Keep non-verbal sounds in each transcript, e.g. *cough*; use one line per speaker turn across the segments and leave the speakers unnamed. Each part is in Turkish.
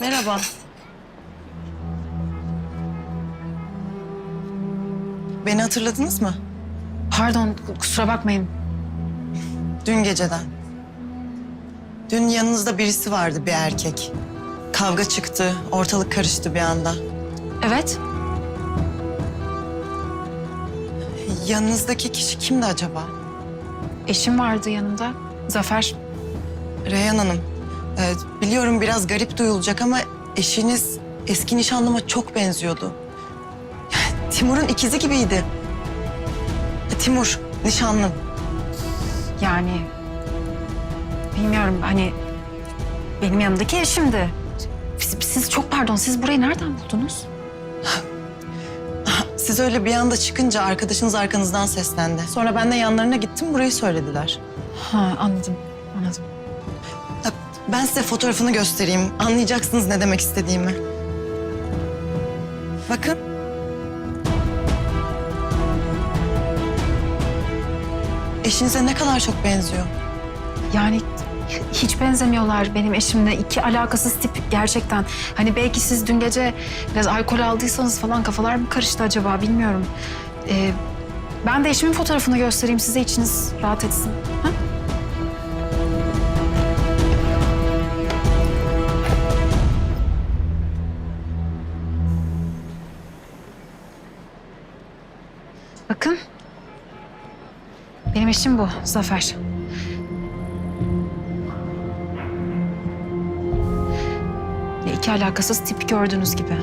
Merhaba. Beni hatırladınız mı?
Pardon, kusura bakmayın.
Dün geceden. Dün yanınızda birisi vardı bir erkek. Kavga çıktı, ortalık karıştı bir anda.
Evet,
Yanınızdaki kişi kimdi acaba?
eşim vardı yanımda. Zafer.
Reyhan Hanım. Evet, biliyorum biraz garip duyulacak ama eşiniz eski nişanlıma çok benziyordu. Timur'un ikizi gibiydi. Timur, nişanlım.
Yani bilmiyorum hani benim yanımdaki eşimdi. Siz, siz çok pardon, siz burayı nereden buldunuz? *laughs*
Siz öyle bir anda çıkınca arkadaşınız arkanızdan seslendi. Sonra ben de yanlarına gittim, burayı söylediler.
Ha anladım, anladım.
Ben size fotoğrafını göstereyim. Anlayacaksınız ne demek istediğimi. Bakın. Eşinize ne kadar çok benziyor.
Yani hiç benzemiyorlar benim eşimle. iki alakasız tip gerçekten. Hani belki siz dün gece biraz alkol aldıysanız falan kafalar mı karıştı acaba bilmiyorum. Ee, ben de eşimin fotoğrafını göstereyim size içiniz rahat etsin. Ha? Bakın. Benim eşim bu, Zafer. Ya iki alakasız tip gördüğünüz gibi.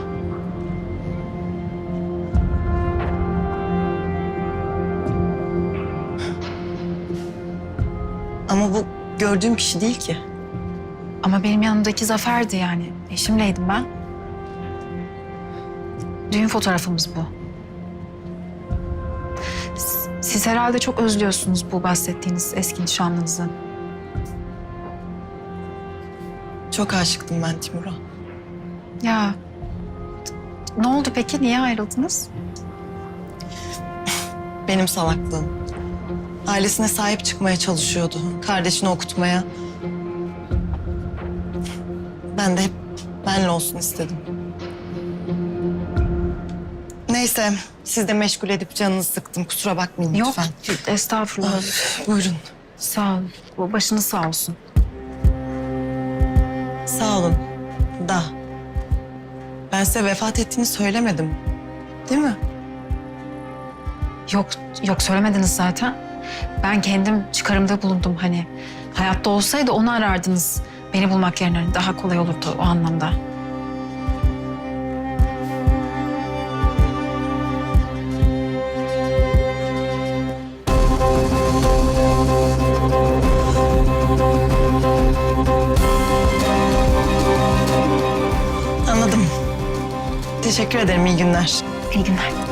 Ama bu gördüğüm kişi değil ki.
Ama benim yanımdaki Zafer'di yani. Eşimleydim ben. Düğün fotoğrafımız bu. Siz herhalde çok özlüyorsunuz bu bahsettiğiniz eski nişanlınızı.
Çok aşıktım ben Timur'a.
Ya ne oldu peki? Niye ayrıldınız?
Benim salaklığım. Ailesine sahip çıkmaya çalışıyordu. Kardeşini okutmaya. Ben de hep benle olsun istedim. Neyse, siz de meşgul edip canınızı sıktım. Kusura bakmayın
Yok,
lütfen.
estağfurullah.
Buyurun.
Sağ olun. Başınız sağ olsun.
Sağ olun. Da. Ben size vefat ettiğini söylemedim. Değil mi?
Yok, yok söylemediniz zaten. Ben kendim çıkarımda bulundum hani. Hayatta olsaydı onu arardınız. Beni bulmak yerine daha kolay olurdu o anlamda.
Teşekkür ederim. İyi günler.
İyi günler.